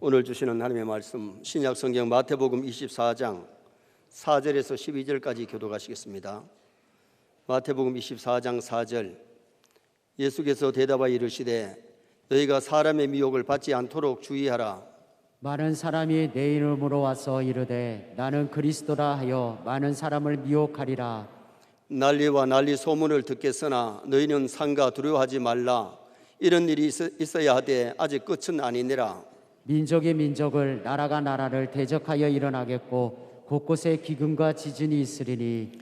오늘 주시는 하나님의 말씀 신약 성경 마태복음 24장 4절에서 12절까지 교도하시겠습니다. 마태복음 24장 4절 예수께서 대답하여 이르시되 너희가 사람의 미혹을 받지 않도록 주의하라 많은 사람이 내 이름으로 와서 이르되 나는 그리스도라 하여 많은 사람을 미혹하리라. 난리와 난리 소문을 듣겠으나 너희는 상가 두려워하지 말라 이런 일이 있어- 있어야 하되 아직 끝은 아니니라 민족이 민족을 나라가 나라를 대적하여 일어나겠고 곳곳에 기근과 지진이 있으리니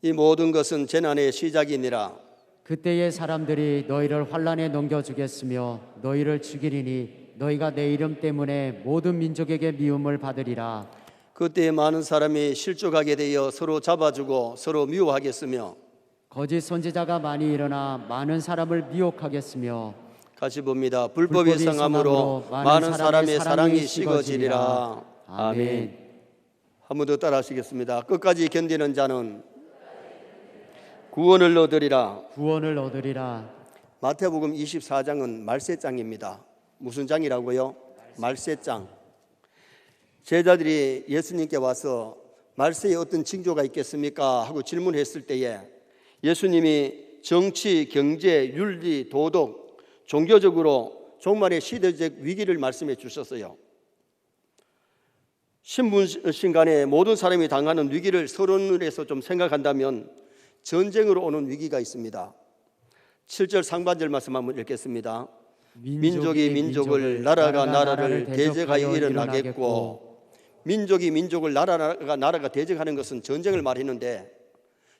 이 모든 것은 재난의 시작이니라 그때의 사람들이 너희를 환란에 넘겨주겠으며 너희를 죽이리니 너희가 내 이름 때문에 모든 민족에게 미움을 받으리라. 그때 많은 사람이 실족하게 되어 서로 잡아주고 서로 미워하겠으며 거짓 선지자가 많이 일어나 많은 사람을 미혹하겠으며 같이 봅니다. 불법이 불법이 성함으로 많은 사람의 사랑이 식어지리라. 아멘. 한 번 더 따라하시겠습니다. 끝까지 견디는 자는 구원을 얻으리라. 구원을 얻으리라. 마태복음 24장은 말세장입니다. 무슨 장이라고요? 말세장. 제자들이 예수님께 와서 말세에 어떤 징조가 있겠습니까? 하고 질문했을 때에 예수님이 정치, 경제, 윤리, 도덕, 종교적으로 종말의 시대적 위기를 말씀해 주셨어요. 신분신간에 모든 사람이 당하는 위기를 서론을 해서 좀 생각한다면 전쟁으로 오는 위기가 있습니다. 7절 상반절 말씀 한번 읽겠습니다. 민족이 민족을 나라가 나라를 대적하여 일어나겠고 민족이 민족을 나라가 나라가 대적하는 것은 전쟁을 말했는데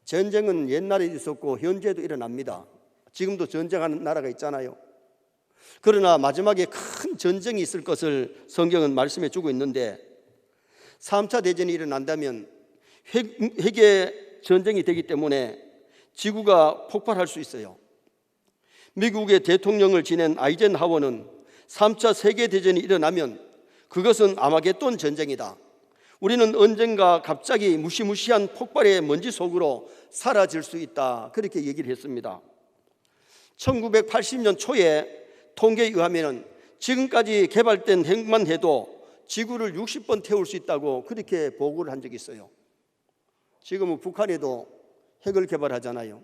전쟁은 옛날에 있었고 현재도 일어납니다. 지금도 전쟁하는 나라가 있잖아요. 그러나 마지막에 큰 전쟁이 있을 것을 성경은 말씀해 주고 있는데 3차 대전이 일어난다면 핵- 핵의 전쟁이 되기 때문에 지구가 폭발할 수 있어요. 미국의 대통령을 지낸 아이젠하워는 3차 세계 대전이 일어나면 그것은 아마겟돈 전쟁이다. 우리는 언젠가 갑자기 무시무시한 폭발의 먼지 속으로 사라질 수 있다. 그렇게 얘기를 했습니다. 1980년 초에 통계에 의하면 지금까지 개발된 핵만 해도 지구를 60번 태울 수 있다고 그렇게 보고를 한 적이 있어요. 지금은 북한에도 핵을 개발하잖아요.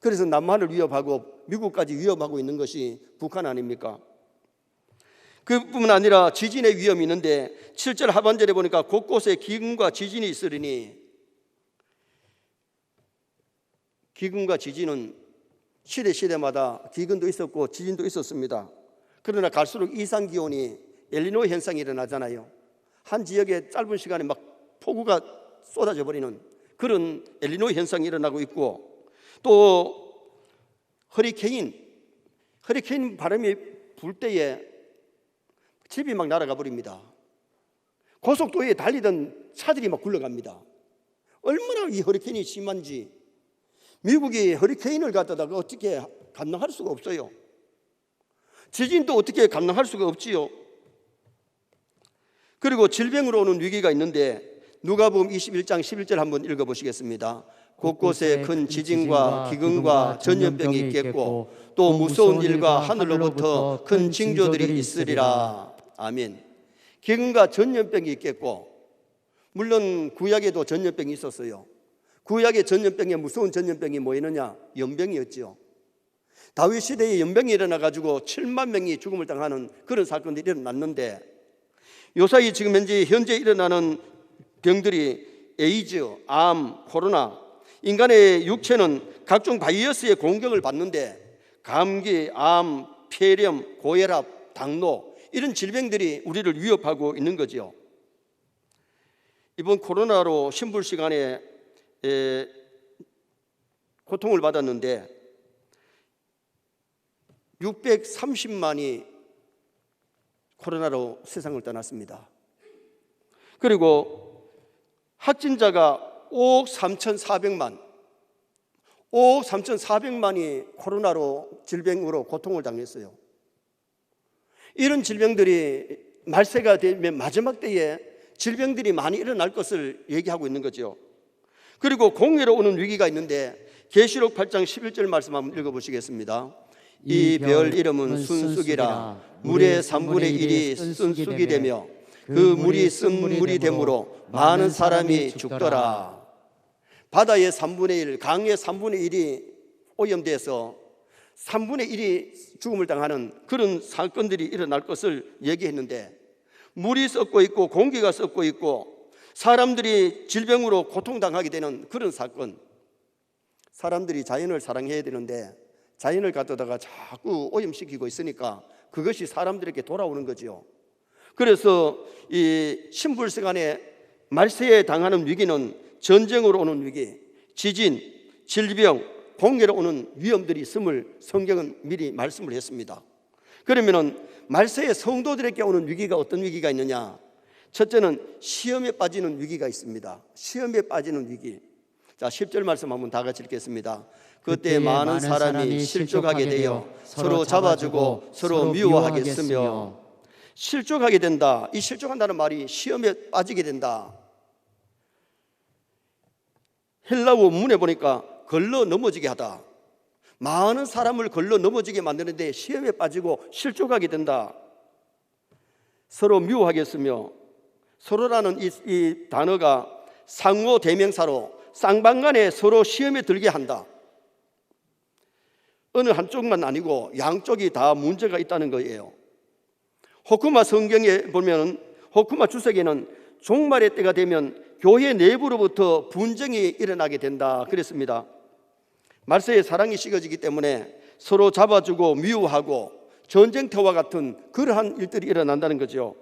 그래서 남한을 위협하고 미국까지 위협하고 있는 것이 북한 아닙니까? 그뿐만 아니라 지진의 위험이 있는데 7절 하반절에 보니까 곳곳에 기근과 지진이 있으리니 기근과 지진은 시대 시대마다 기근도 있었고 지진도 있었습니다. 그러나 갈수록 이상 기온이 엘리노 현상이 일어나잖아요. 한 지역에 짧은 시간에 막 폭우가 쏟아져 버리는 그런 엘리노 현상이 일어나고 있고 또 허리케인 허리케인 바람이 불 때에 집이 막 날아가 버립니다. 고속도로에 달리던 차들이 막 굴러갑니다. 얼마나 이 허리케인이 심한지 미국이 허리케인을 갖다가 어떻게 감당할 수가 없어요. 지진도 어떻게 감당할 수가 없지요. 그리고 질병으로 오는 위기가 있는데 누가복음 21장 11절 한번 읽어 보시겠습니다. 곳곳에 큰 지진과 기근과 전염병이 있겠고 또 무서운 일과 하늘로부터 큰 징조들이 있으리라. 아멘. 기근과 전염병이 있겠고 물론 구약에도 전염병이 있었어요. 구약의 전염병에 무서운 전염병이 뭐였느냐? 연병이었지요. 다윗 시대에 연병이 일어나 가지고 7만 명이 죽음을 당하는 그런 사건들이 일어났는데 요사이 지금 현재 현재 일어나는 병들이 에이즈, 암, 코로나 인간의 육체는 각종 바이러스의 공격을 받는데 감기, 암, 폐렴, 고혈압, 당뇨 이런 질병들이 우리를 위협하고 있는 거죠. 이번 코로나로 신불 시간에 에, 고통을 받았는데 630만이 코로나로 세상을 떠났습니다. 그리고 확진자가 5억 3,400만, 5억 3,400만이 코로나로 질병으로 고통을 당했어요. 이런 질병들이 말세가 되면 마지막 때에 질병들이 많이 일어날 것을 얘기하고 있는 거죠. 그리고 공해로 오는 위기가 있는데 계시록 8장 11절 말씀 한번 읽어 보시겠습니다. 이 별 이름은 순쑥이라 물의 3분의 1이 쓴쑥이 되며 그 물이 쓴 물이 되므로 많은 사람이 죽더라. 바다의 3분의 1, 강의 3분의 1이 오염돼서 3분의 1이 죽음을 당하는 그런 사건들이 일어날 것을 얘기했는데 물이 썩고 있고 공기가 썩고 있고 사람들이 질병으로 고통당하게 되는 그런 사건. 사람들이 자연을 사랑해야 되는데 자연을 갖다가 자꾸 오염시키고 있으니까 그것이 사람들에게 돌아오는 거지요. 그래서 이 신불세간에 말세에 당하는 위기는 전쟁으로 오는 위기, 지진, 질병, 공해로 오는 위험들이 있음을 성경은 미리 말씀을 했습니다. 그러면은 말세에 성도들에게 오는 위기가 어떤 위기가 있느냐? 첫째는 시험에 빠지는 위기가 있습니다. 시험에 빠지는 위기. 자, 10절 말씀 한번 다 같이 읽겠습니다. 그때 많은 사람이 실족하게 되어 서로 잡아주고 서로 미워하겠으며 실족하게 된다. 이 실족한다는 말이 시험에 빠지게 된다. 헬라어 문에 보니까 걸러 넘어지게 하다. 많은 사람을 걸러 넘어지게 만드는데 시험에 빠지고 실족하게 된다. 서로 미워하겠으며 서로라는 이, 이 단어가 상호 대명사로 쌍방간에 서로 시험에 들게 한다. 어느 한쪽만 아니고 양쪽이 다 문제가 있다는 거예요. 호쿠마 성경에 보면 호쿠마 주석에는 종말의 때가 되면 교회 내부로부터 분쟁이 일어나게 된다 그랬습니다. 말세에 사랑이 식어지기 때문에 서로 잡아주고 미워하고 전쟁터와 같은 그러한 일들이 일어난다는 거죠.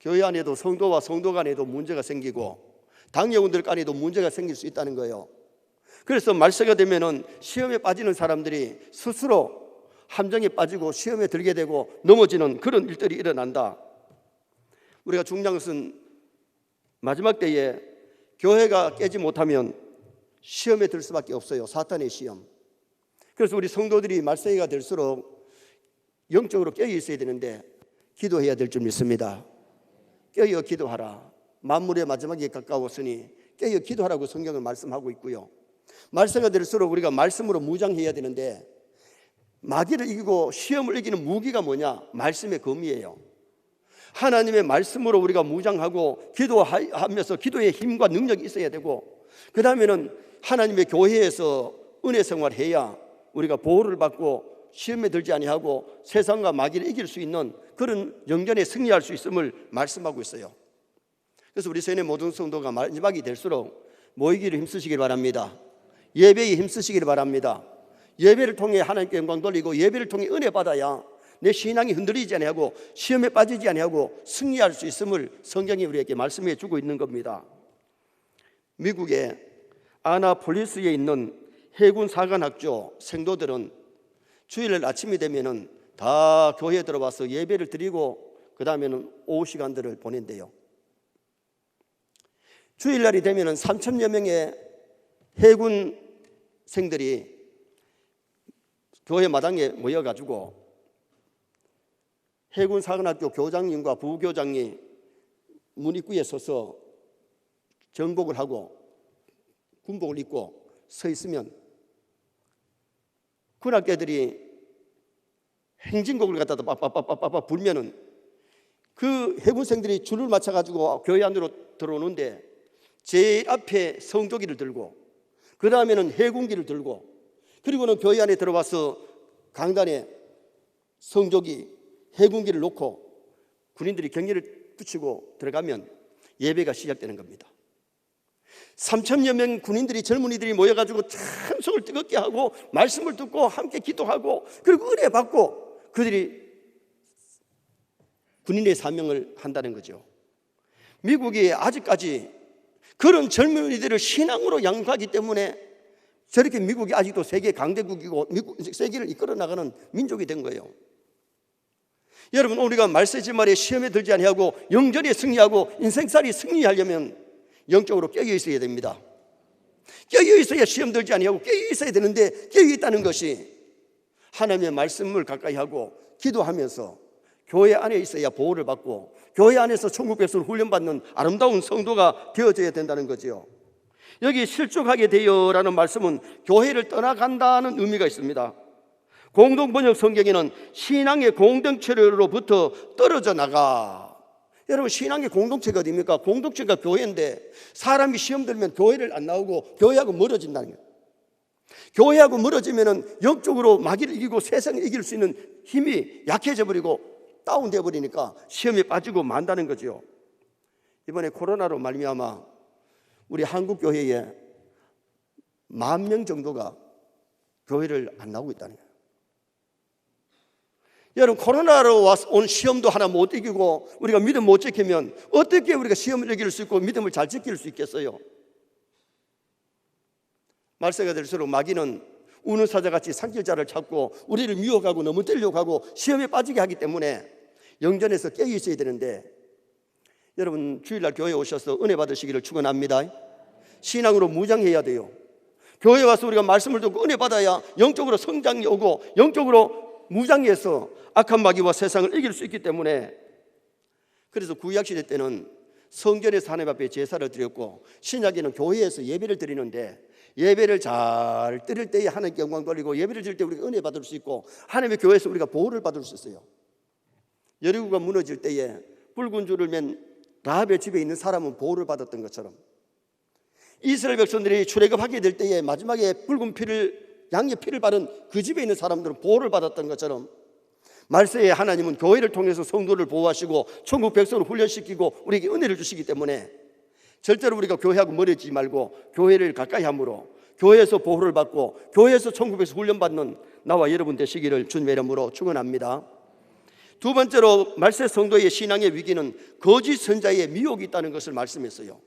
교회 안에도 성도와 성도 간에도 문제가 생기고 당여원들 간에도 문제가 생길 수 있다는 거예요. 그래서 말세가 되면은 시험에 빠지는 사람들이 스스로 함정에 빠지고 시험에 들게 되고 넘어지는 그런 일들이 일어난다. 우리가 중요한 것은 마지막 때에 교회가 깨지 못하면 시험에 들 수밖에 없어요. 사탄의 시험. 그래서 우리 성도들이 말세가 될수록 영적으로 깨어 있어야 되는데 기도해야 될 줄 믿습니다. 깨어 기도하라. 만물의 마지막에 가까웠으니 깨어 기도하라고 성경은 말씀하고 있고요. 말세가 될수록 우리가 말씀으로 무장해야 되는데 마귀를 이기고 시험을 이기는 무기가 뭐냐? 말씀의 검이에요. 하나님의 말씀으로 우리가 무장하고 기도하면서 기도의 힘과 능력이 있어야 되고 그 다음에는 하나님의 교회에서 은혜 생활해야 우리가 보호를 받고 시험에 들지 아니하고 세상과 마귀를 이길 수 있는 그런 영전에 승리할 수 있음을 말씀하고 있어요. 그래서 우리 세뇌 모든 성도가 마지막이 될수록 모이기를 힘쓰시길 바랍니다. 예배에 힘쓰시길 바랍니다. 예배를 통해 하나님께 영광 돌리고 예배를 통해 은혜 받아야 내 신앙이 흔들리지 아니하고 시험에 빠지지 아니하고 승리할 수 있음을 성경이 우리에게 말씀해 주고 있는 겁니다. 미국의 아나폴리스에 있는 해군 사관학교 생도들은 주일날 아침이 되면은 다 교회에 들어와서 예배를 드리고 그 다음에는 오후 시간들을 보낸대요. 주일날이 되면은 3천여 명의 해군 생들이 교회 마당에 모여가지고 해군 사관학교 교장님과 부교장이 문 입구에 서서 정복을 하고 군복을 입고 서 있으면 군학교들이 행진곡을 갖다가 빠빠빠빠빠 불면은 그 해군생들이 줄을 맞춰 가지고 교회 안으로 들어오는데 제일 앞에 성조기를 들고 그 다음에는 해군기를 들고 그리고는 교회 안에 들어와서 강단에 성조기 해군기를 놓고 군인들이 경례를 붙이고 들어가면 예배가 시작되는 겁니다. 3천여 명 군인들이 젊은이들이 모여가지고 참석을 뜨겁게 하고 말씀을 듣고 함께 기도하고 그리고 은혜 받고 그들이 군인의 사명을 한다는 거죠. 미국이 아직까지 그런 젊은이들을 신앙으로 양육하기 때문에 저렇게 미국이 아직도 세계 강대국이고 미국, 세계를 이끌어 나가는 민족이 된 거예요. 여러분 우리가 말세지 말에 시험에 들지 아니하고 영전에 승리하고 인생살이 승리하려면 영적으로 깨어 있어야 됩니다. 깨어 있어야 시험 들지 아니하고 깨어 있어야 되는데 깨어 있다는 것이 하나님의 말씀을 가까이 하고 기도하면서 교회 안에 있어야 보호를 받고 교회 안에서 천국 백성을 훈련받는 아름다운 성도가 되어져야 된다는 거지요. 여기 실족하게 되어라는 말씀은 교회를 떠나간다는 의미가 있습니다. 공동 번역 성경에는 신앙의 공동체로부터 떨어져 나가. 여러분 신앙의 공동체가 어디입니까? 공동체가 교회인데 사람이 시험 들면 교회를 안 나오고 교회하고 멀어진다는 거예요. 교회하고 멀어지면은 영적으로 마귀를 이기고 세상을 이길 수 있는 힘이 약해져 버리고 다운돼 버리니까 시험에 빠지고 만다는 거죠. 이번에 코로나로 말미암아 우리 한국 교회에 만 명 정도가 교회를 안 나오고 있다는 거예요. 여러분 코로나로 와서 온 시험도 하나 못 이기고 우리가 믿음 못 지키면 어떻게 우리가 시험을 이길 수 있고 믿음을 잘 지킬 수 있겠어요? 말세가 될수록 마귀는 우는 사자같이 산길자를 찾고 우리를 미혹하고 때려고 하고 시험에 빠지게 하기 때문에 영전에서 깨어 있어야 되는데 여러분 주일날 교회 오셔서 은혜 받으시기를 축원합니다. 신앙으로 무장해야 돼요. 교회 와서 우리가 말씀을 듣고 은혜 받아야 영적으로 성장이 오고 영적으로 무장해서 악한 마귀와 세상을 이길 수 있기 때문에 그래서 구약 시대 때는 성전에서 하나님 앞에 제사를 드렸고 신약에는 교회에서 예배를 드리는데 예배를 잘 드릴 때에 하나님께 영광 돌리고 예배를 드릴 때 우리가 은혜 받을 수 있고 하나님의 교회에서 우리가 보호를 받을 수 있어요. 여리고가 무너질 때에 붉은 줄을 맨 라합의 집에 있는 사람은 보호를 받았던 것처럼 이스라엘 백성들이 출애굽하게 될 때에 마지막에 붉은 피를 양의 피를 바른 그 집에 있는 사람들은 보호를 받았던 것처럼 말세에 하나님은 교회를 통해서 성도를 보호하시고 천국 백성을 훈련시키고 우리에게 은혜를 주시기 때문에 절대로 우리가 교회하고 멀어지지 말고 교회를 가까이 함으로 교회에서 보호를 받고 교회에서 천국에서 훈련받는 나와 여러분 되시기를 주님의 이름으로 축원합니다. 두 번째로 말세 성도의 신앙의 위기는 거짓 선자의 미혹이 있다는 것을 말씀했어요.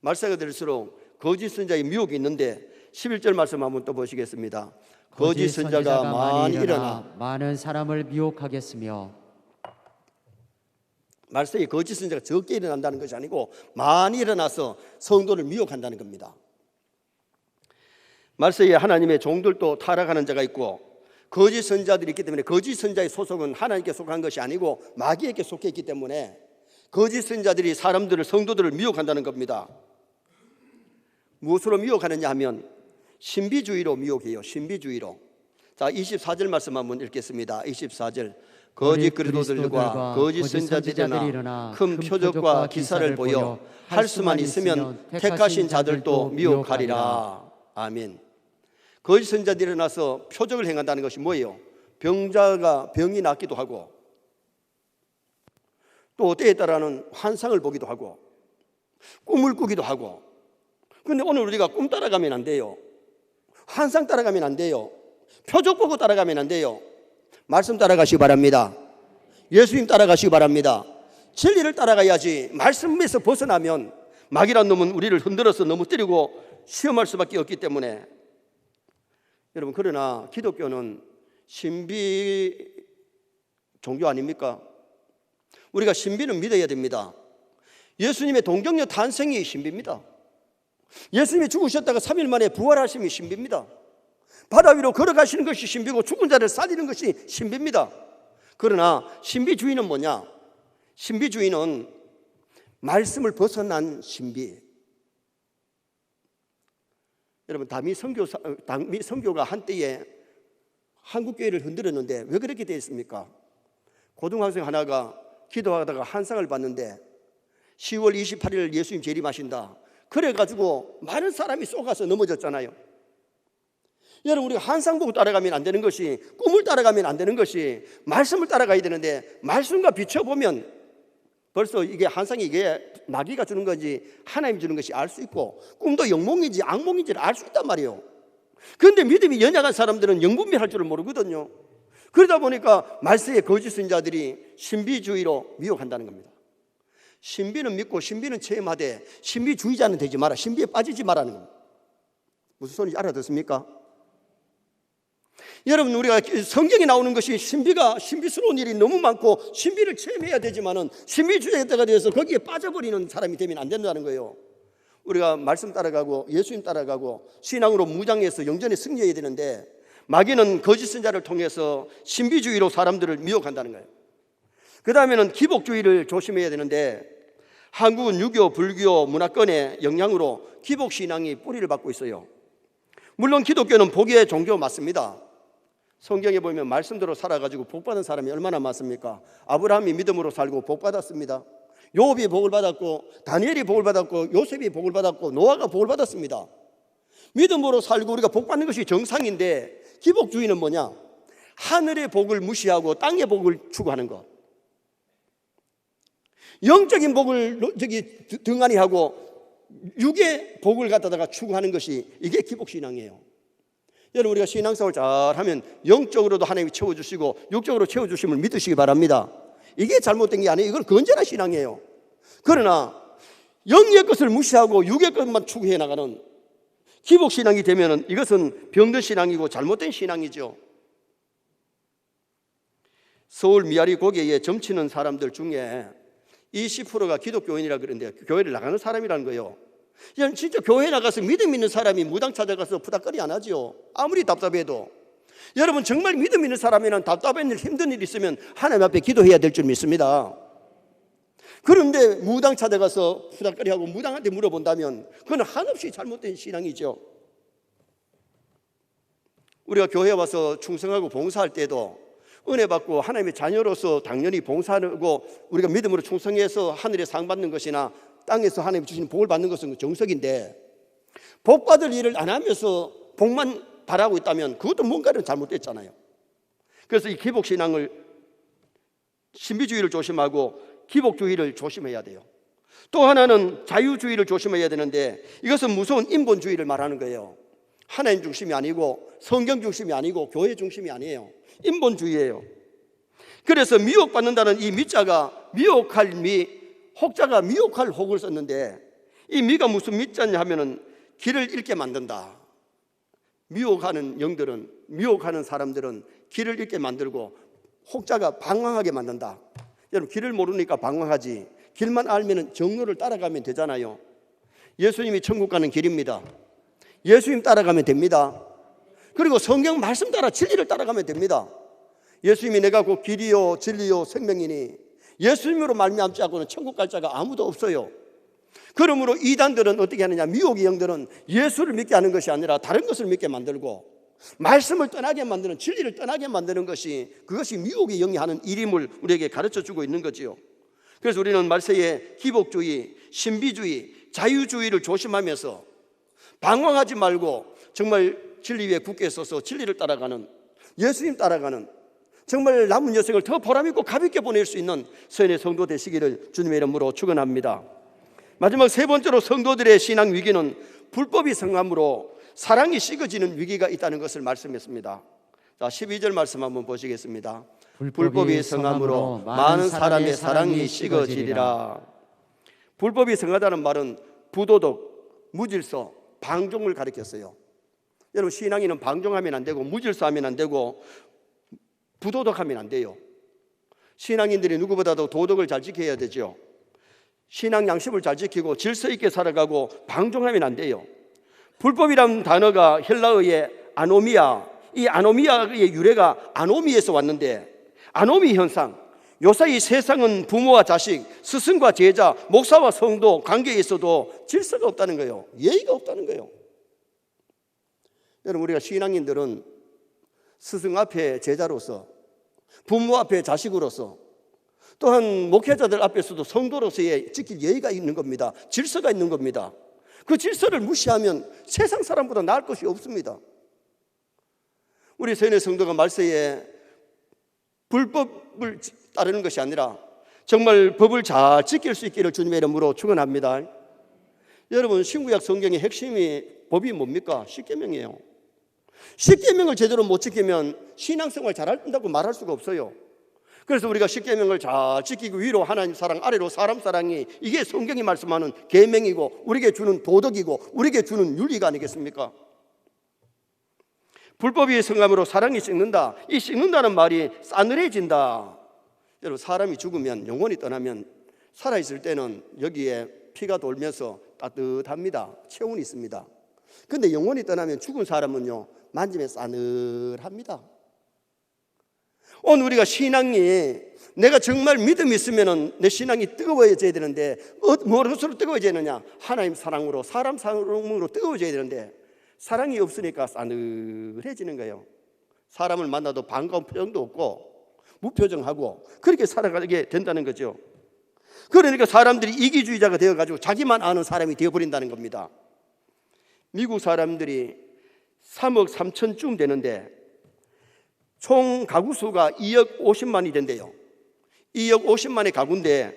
말세가 될수록 거짓 선자의 미혹이 있는데 11절 말씀 한번 또 보시겠습니다. 거짓 선자가 많이 일어나 많은 사람을 미혹하겠으며 말세에 거짓 선자가 적게 일어난다는 것이 아니고 많이 일어나서 성도를 미혹한다는 겁니다. 말세에 하나님의 종들도 타락하는 자가 있고 거짓 선자들이 있기 때문에 거짓 선자의 소속은 하나님께 속한 것이 아니고 마귀에게 속해 있기 때문에 거짓 선자들이 사람들을 성도들을 미혹한다는 겁니다. 무엇으로 미혹하느냐 하면 신비주의로 미혹해요. 신비주의로. 자, 24절 말씀 한번 읽겠습니다. 24절. 거짓 그리스도들과 거짓 선자들이 일어나 큰 표적과 기사를 보여 할 수만 있으면 택하신 자들도 미혹하리라. 아멘. 거짓 선자들이 일어나서 표적을 행한다는 것이 뭐예요? 병자가 병이 낫기도 하고 또 때에 따라는 환상을 보기도 하고 꿈을 꾸기도 하고 근데 오늘 우리가 꿈 따라가면 안 돼요. 환상 따라가면 안 돼요. 표적 보고 따라가면 안 돼요. 말씀 따라가시기 바랍니다. 예수님 따라가시기 바랍니다. 진리를 따라가야지 말씀에서 벗어나면 마귀란 놈은 우리를 흔들어서 때리고 시험할 수밖에 없기 때문에 여러분 그러나 기독교는 신비 종교 아닙니까? 우리가 신비는 믿어야 됩니다. 예수님의 동정녀 탄생이 신비입니다. 예수님이 죽으셨다가 3일 만에 부활하심이 신비입니다. 바다 위로 걸어가시는 것이 신비고 죽은 자를 살리는 것이 신비입니다. 그러나 신비주의는 뭐냐? 신비주의는 말씀을 벗어난 신비. 여러분 다미 선교 다미 선교가 한때에 한국 교회를 흔들었는데 왜 그렇게 되었습니까? 고등학생 하나가 기도하다가 한상을 봤는데 10월 28일 예수님 재림하신다. 그래가지고 많은 사람이 쏘가서 넘어졌잖아요. 여러분 우리가 한상 보고 따라가면 안 되는 것이 꿈을 따라가면 안 되는 것이 말씀을 따라가야 되는데 말씀과 비춰보면 벌써 이게 한상이 이게 마귀가 주는 건지 하나님 주는 것이 알 수 있고 꿈도 영몽인지 악몽인지를 알 수 있단 말이에요. 그런데 믿음이 연약한 사람들은 영분별할 줄을 모르거든요. 그러다 보니까 말세의 거짓 선자들이 신비주의로 미혹한다는 겁니다. 신비는 믿고 신비는 체험하되 신비주의자는 되지 마라. 신비에 빠지지 말라는 겁니다. 무슨 소리인지 알아듣습니까? 여러분 우리가 성경에 나오는 것이 신비가 신비스러운 일이 너무 많고 신비를 체험해야 되지만은 신비주의자가 되어서 거기에 빠져버리는 사람이 되면 안 된다는 거예요. 우리가 말씀 따라가고 예수님 따라가고 신앙으로 무장해서 영전에 승리해야 되는데 마귀는 거짓 선자를 통해서 신비주의로 사람들을 미혹한다는 거예요. 그 다음에는 기복주의를 조심해야 되는데 한국은 유교, 불교 문화권의 영향으로 기복 신앙이 뿌리를 받고 있어요. 물론 기독교는 복의 종교 맞습니다. 성경에 보면 말씀대로 살아가지고 복 받은 사람이 얼마나 많습니까? 아브라함이 믿음으로 살고 복 받았습니다. 요업이 복을 받았고 다니엘이 복을 받았고 요셉이 복을 받았고 노아가 복을 받았습니다. 믿음으로 살고 우리가 복 받는 것이 정상인데 기복주의는 뭐냐? 하늘의 복을 무시하고 땅의 복을 추구하는 것. 영적인 복을 저기 등한히 하고 육의 복을 갖다가 추구하는 것이 이게 기복신앙이에요. 여러분 우리가 신앙생활 잘하면 영적으로도 하나님이 채워주시고 육적으로 채워주심을 믿으시기 바랍니다. 이게 잘못된 게 아니에요. 이건 건전한 신앙이에요. 그러나 영의 것을 무시하고 육의 것만 추구해 나가는 기복신앙이 되면 이것은 병든 신앙이고 잘못된 신앙이죠. 서울 미아리 고개에 점치는 사람들 중에 20%가 기독교인이라 그러는데 교회를 나가는 사람이라는 거예요. 야, 진짜 교회 나가서 믿음 있는 사람이 무당 찾아가서 부닥거리 안 하지요. 아무리 답답해도. 여러분 정말 믿음 있는 사람이란 답답한 일, 힘든 일 있으면 하나님 앞에 기도해야 될 줄 믿습니다. 그런데 무당 찾아가서 부닥거리 하고 무당한테 물어본다면 그건 한없이 잘못된 신앙이죠. 우리가 교회 와서 충성하고 봉사할 때도 은혜 받고 하나님의 자녀로서 당연히 봉사하고 우리가 믿음으로 충성해서 하늘에 상 받는 것이나 땅에서 하나님 주시는 복을 받는 것은 정석인데 복 받을 일을 안 하면서 복만 바라고 있다면 그것도 뭔가를 잘못됐잖아요. 그래서 이 기복 신앙을 신비주의를 조심하고 기복주의를 조심해야 돼요. 또 하나는 자유주의를 조심해야 되는데 이것은 무서운 인본주의를 말하는 거예요. 하나님 중심이 아니고 성경 중심이 아니고 교회 중심이 아니에요. 인본주의예요. 그래서 미혹받는다는 이 미자가 미혹할 미, 혹자가 미혹할 혹을 썼는데 이 미가 무슨 미자냐 하면은 길을 잃게 만든다. 미혹하는 영들은 미혹하는 사람들은 길을 잃게 만들고 혹자가 방황하게 만든다. 여러분 길을 모르니까 방황하지. 길만 알면은 정로를 따라가면 되잖아요. 예수님이 천국 가는 길입니다. 예수님 따라가면 됩니다. 그리고 성경 말씀 따라 진리를 따라가면 됩니다. 예수님이 내가 그 길이요 진리요 생명이니 예수님으로 말미암지 않고는 천국 갈 자가 아무도 없어요. 그러므로 이단들은 어떻게 하느냐? 미혹의 영들은 예수를 믿게 하는 것이 아니라 다른 것을 믿게 만들고 말씀을 떠나게 만드는 진리를 떠나게 만드는 것이 그것이 미혹의 영이 하는 일임을 우리에게 가르쳐 주고 있는 거지요. 그래서 우리는 말세에 기복주의, 신비주의, 자유주의를 조심하면서 방황하지 말고 정말 진리 위에 굳게 서서 진리를 따라가는 예수님 따라가는 정말 남은 여생을 더 보람있고 가볍게 보낼 수 있는 서연의 성도 되시기를 주님의 이름으로 축원합니다. 마지막 세 번째로 성도들의 신앙 위기는 불법이 성함으로 사랑이 식어지는 위기가 있다는 것을 말씀했습니다. 자, 12절 말씀 한번 보시겠습니다. 불법이 성함으로 많은 사람의 사랑이 식어지리라. 불법이 성하다는 말은 부도덕, 무질서, 방종을 가리켰어요. 여러분 신앙인은 방종하면 안 되고 무질서하면 안 되고 부도덕하면 안 돼요. 신앙인들이 누구보다도 도덕을 잘 지켜야 되죠. 신앙 양심을 잘 지키고 질서 있게 살아가고 방종하면 안 돼요. 불법이라는 단어가 헬라어의 아노미아, 이 아노미아의 유래가 아노미에서 왔는데 아노미 현상, 요사이 세상은 부모와 자식, 스승과 제자, 목사와 성도 관계에 있어도 질서가 없다는 거예요. 예의가 없다는 거예요. 여러분 우리가 신앙인들은 스승 앞에 제자로서 부모 앞에 자식으로서 또한 목회자들 앞에서도 성도로서의 지킬 예의가 있는 겁니다. 질서가 있는 겁니다. 그 질서를 무시하면 세상 사람보다 나을 것이 없습니다. 우리 세뇌 성도가 말세에 불법을 따르는 것이 아니라 정말 법을 잘 지킬 수 있기를 주님의 이름으로 축원합니다. 여러분 신구약 성경의 핵심이 법이 뭡니까? 십계명이에요. 십계명을 제대로 못 지키면 신앙생활 잘한다고 말할 수가 없어요. 그래서 우리가 십계명을 잘 지키고 위로 하나님 사랑 아래로 사람 사랑이 이게 성경이 말씀하는 계명이고 우리에게 주는 도덕이고 우리에게 주는 윤리가 아니겠습니까? 불법이 성함으로 사랑이 식는다. 이 식는다는 말이 싸늘해진다. 여러분 사람이 죽으면 영혼이 떠나면 살아 있을 때는 여기에 피가 돌면서 따뜻합니다. 체온이 있습니다. 근데 영혼이 떠나면 죽은 사람은요 만지면 싸늘합니다. 오늘 우리가 신앙이 내가 정말 믿음이 있으면은 내 신앙이 뜨거워져야 되는데 어, 무엇으로 뜨거워져야 되느냐? 하나님 사랑으로 사람 사랑으로 뜨거워져야 되는데 사랑이 없으니까 싸늘해지는 거예요. 사람을 만나도 반가운 표정도 없고 무표정하고 그렇게 살아가게 된다는 거죠. 그러니까 사람들이 이기주의자가 되어가지고 자기만 아는 사람이 되어버린다는 겁니다. 미국 사람들이 3억 3천쯤 되는데 총 가구 수가 2억 50만이 된대요. 2억 50만의 가구인데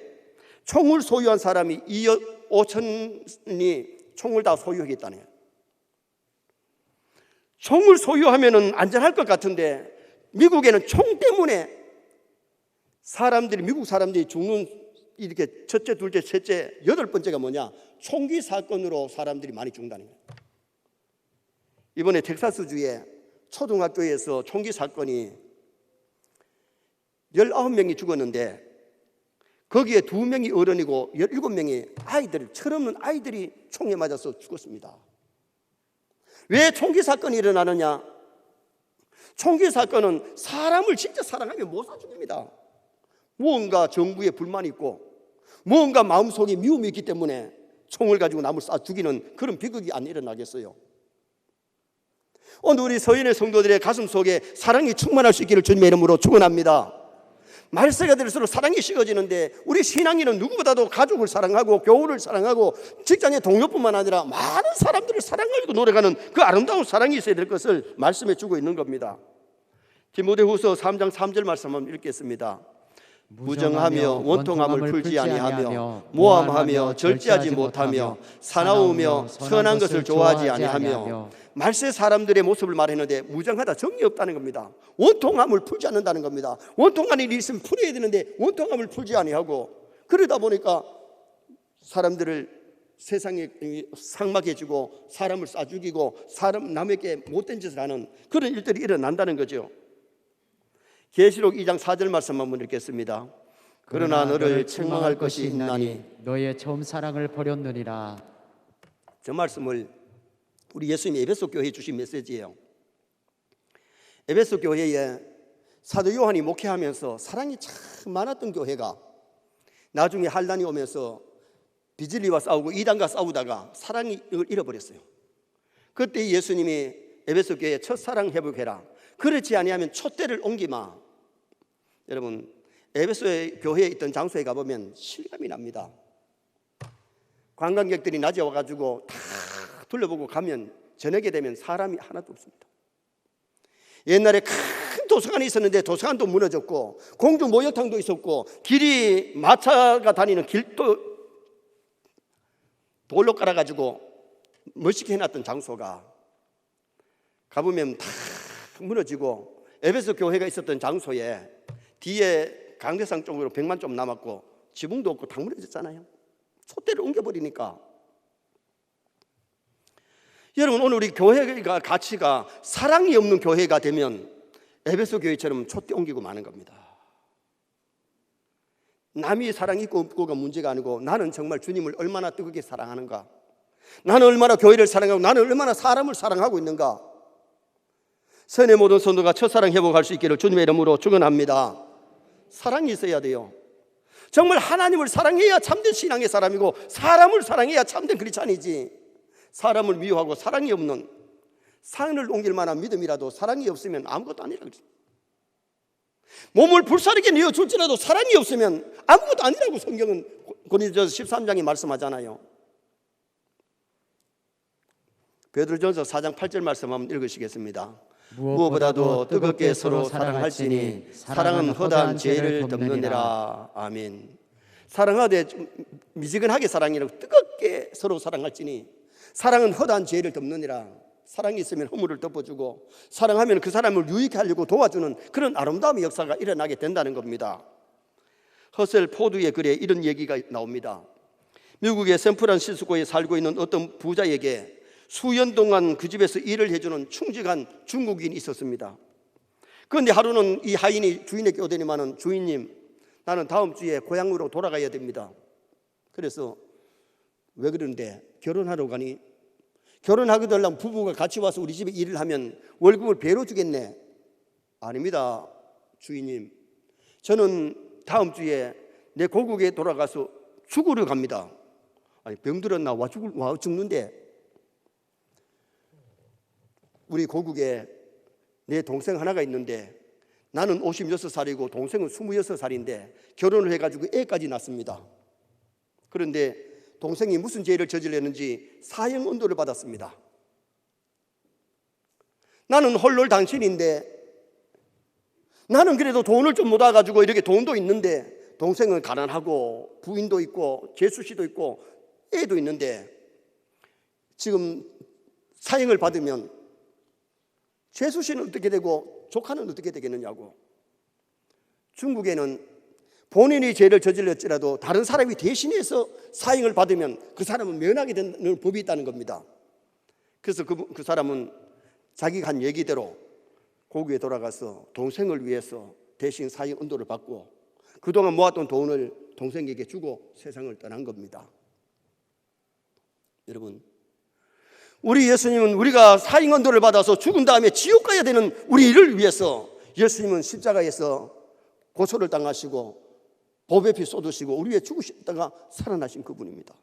총을 소유한 사람이 2억 5천이 총을 다 소유하겠다네요. 총을 소유하면은 안전할 것 같은데 미국에는 총 때문에 사람들이 미국 사람들이 죽는 이렇게 첫째, 둘째, 셋째, 여덟 번째가 뭐냐? 총기 사건으로 사람들이 많이 죽는다는 거예요. 이번에 텍사스주에 초등학교에서 총기 사건이 19명이 죽었는데 거기에 두 명이 어른이고 17명이 아이들, 철없는 아이들이 총에 맞아서 죽었습니다. 왜 총기 사건이 일어나느냐? 총기 사건은 사람을 진짜 사랑하면 못 사죽입니다. 무언가 정부에 불만이 있고 무언가 마음속에 미움이 있기 때문에 총을 가지고 남을 쏴 죽이는 그런 비극이 안 일어나겠어요. 오늘 우리 서인의 성도들의 가슴 속에 사랑이 충만할 수 있기를 주님의 이름으로 축원합니다. 말세가 들수록 사랑이 식어지는데 우리 신앙인은 누구보다도 가족을 사랑하고 교우를 사랑하고 직장의 동료뿐만 아니라 많은 사람들을 사랑하고 노력하는 그 아름다운 사랑이 있어야 될 것을 말씀해 주고 있는 겁니다. 디모데후서 3장 3절 말씀 한번 읽겠습니다. 무정하며 원통함을 풀지 아니하며 모함하며 절제하지 못하며 사나우며 선한 것을 좋아하지 아니하며 말세 사람들의 모습을 말했는데 무정하다 정이 없다는 겁니다. 원통함을 풀지 않는다는 겁니다. 원통한 일이 있으면 풀어야 되는데 원통함을 풀지 아니하고 그러다 보니까 사람들을 세상에 상막해지고 사람을 쏴 죽이고 사람 남에게 못된 짓을 하는 그런 일들이 일어난다는 거죠. 계시록 2장 4절 말씀 한번 읽겠습니다. 그러나 너를 책망할 것이 있나니 너의 처음 사랑을 버렸느니라. 저 말씀을 우리 예수님이 에베소 교회에 주신 메시지예요. 에베소 교회에 사도 요한이 목회하면서 사랑이 참 많았던 교회가 나중에 한란이 오면서 비질리와 싸우고 이단과 싸우다가 사랑을 잃어버렸어요. 그때 예수님이 에베소 교회에 첫사랑 회복해라. 그렇지 아니하면 촛대를 옮기마. 여러분 에베소의 교회에 있던 장소에 가보면 실감이 납니다. 관광객들이 낮에 와가지고 다 둘러보고 가면 저녁에 되면 사람이 하나도 없습니다. 옛날에 큰 도서관이 있었는데 도서관도 무너졌고 공주 목욕탕도 있었고 길이 마차가 다니는 길도 돌로 깔아가지고 멋있게 해놨던 장소가 가보면 다 무너지고 에베소 교회가 있었던 장소에 뒤에 강대상 쪽으로 백만 좀 남았고 지붕도 없고 다 무너졌잖아요. 촛대를 옮겨버리니까 여러분 오늘 우리 교회가 가치가 사랑이 없는 교회가 되면 에베소 교회처럼 촛대 옮기고 마는 겁니다. 남이 사랑 있고 없고가 문제가 아니고 나는 정말 주님을 얼마나 뜨겁게 사랑하는가? 나는 얼마나 교회를 사랑하고 나는 얼마나 사람을 사랑하고 있는가? 선의 모든 선도가 첫사랑 회복할 수 있기를 주님의 이름으로 축원합니다. 사랑이 있어야 돼요. 정말 하나님을 사랑해야 참된 신앙의 사람이고 사람을 사랑해야 참된 크리스찬이지. 사람을 미워하고 사랑이 없는 산을 옮길 만한 믿음이라도 사랑이 없으면 아무것도 아니라 그랬어요. 몸을 불사르게 내어 줄지라도 사랑이 없으면 아무것도 아니라고 성경은 고린도서 13장에 말씀하잖아요. 베드로전서 4장 8절 말씀 한번 읽으시겠습니다. 무엇보다도 뜨겁게 서로 사랑할지니 사랑은 허다한 죄를 덮느니라. 아멘. 사랑하되 미지근하게 사랑이라고 뜨겁게 서로 사랑할지니 사랑은 허다한 죄를 덮느니라. 사랑이 있으면 허물을 덮어주고 사랑하면 그 사람을 유익하게 하려고 도와주는 그런 아름다움의 역사가 일어나게 된다는 겁니다. 허셀 포드의 글에 이런 얘기가 나옵니다. 미국의 샌프란시스코에 살고 있는 어떤 부자에게 수년 동안 그 집에서 일을 해주는 충직한 중국인이 있었습니다. 그런데 하루는 이 하인이 주인에게 오더니만은 주인님, 나는 다음 주에 고향으로 돌아가야 됩니다. 그래서 왜 그러는데 결혼하러 가니 결혼하게 되려면 부부가 같이 와서 우리 집에 일을 하면 월급을 배로 주겠네. 아닙니다, 주인님. 저는 다음 주에 내 고국에 돌아가서 죽으러 갑니다. 아니 병들었나 와 죽을 와 죽는데 우리 고국에 내 동생 하나가 있는데 나는 56살이고 동생은 26살인데 결혼을 해가지고 애까지 낳습니다. 그런데 동생이 무슨 죄를 저질렀는지 사형 언도를 받았습니다. 나는 홀로 당신인데 나는 그래도 돈을 좀 모아가지고 이렇게 돈도 있는데 동생은 가난하고 부인도 있고 재수 씨도 있고 애도 있는데 지금 사형을 받으면 재수 씨는 어떻게 되고 조카는 어떻게 되겠느냐고 중국에는 본인이 죄를 저질렀지라도 다른 사람이 대신해서 사형을 받으면 그 사람은 면하게 되는 법이 있다는 겁니다. 그래서 그, 그 사람은 자기가 한 얘기대로 고국에 돌아가서 동생을 위해서 대신 사형 은도를 받고 그동안 모았던 돈을 동생에게 주고 세상을 떠난 겁니다. 여러분, 우리 예수님은 우리가 사형 언도를 받아서 죽은 다음에 지옥 가야 되는 우리를 위해서 예수님은 십자가에서 고소를 당하시고 보배 피 쏟으시고 우리 위해 죽으셨다가 살아나신 그분입니다.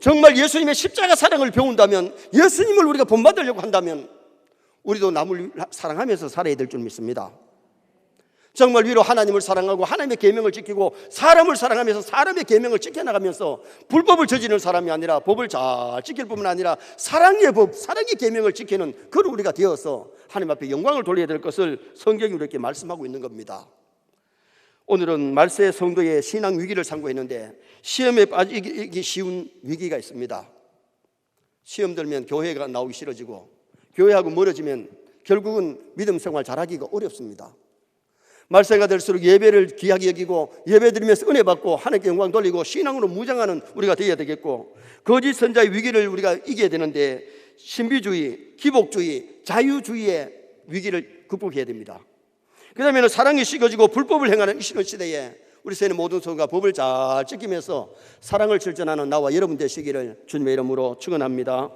정말 예수님의 십자가 사랑을 배운다면 예수님을 우리가 본받으려고 한다면 우리도 남을 사랑하면서 살아야 될 줄 믿습니다. 정말 위로 하나님을 사랑하고 하나님의 계명을 지키고 사람을 사랑하면서 사람의 계명을 지켜나가면서 불법을 저지르는 사람이 아니라 법을 잘 지킬 뿐만 아니라 사랑의 법, 사랑의 계명을 지키는 그런 우리가 되어서 하나님 앞에 영광을 돌려야 될 것을 성경이 이렇게 말씀하고 있는 겁니다. 오늘은 말세 성도의 신앙 위기를 상고했는데 시험에 빠지기 쉬운 위기가 있습니다. 시험 들면 교회가 나오기 싫어지고 교회하고 멀어지면 결국은 믿음 생활 잘하기가 어렵습니다. 말세가 될수록 예배를 귀하게 여기고 예배 드리면서 은혜 받고 하나님께 영광 돌리고 신앙으로 무장하는 우리가 되어야 되겠고 거짓 선자의 위기를 우리가 이겨야 되는데 신비주의, 기복주의, 자유주의의 위기를 극복해야 됩니다. 그 다음에는 사랑이 식어지고 불법을 행하는 이 시간 시대에 우리 세는 모든 성가 법을 잘 지키면서 사랑을 실천하는 나와 여러분 되시기를 주님의 이름으로 축원합니다.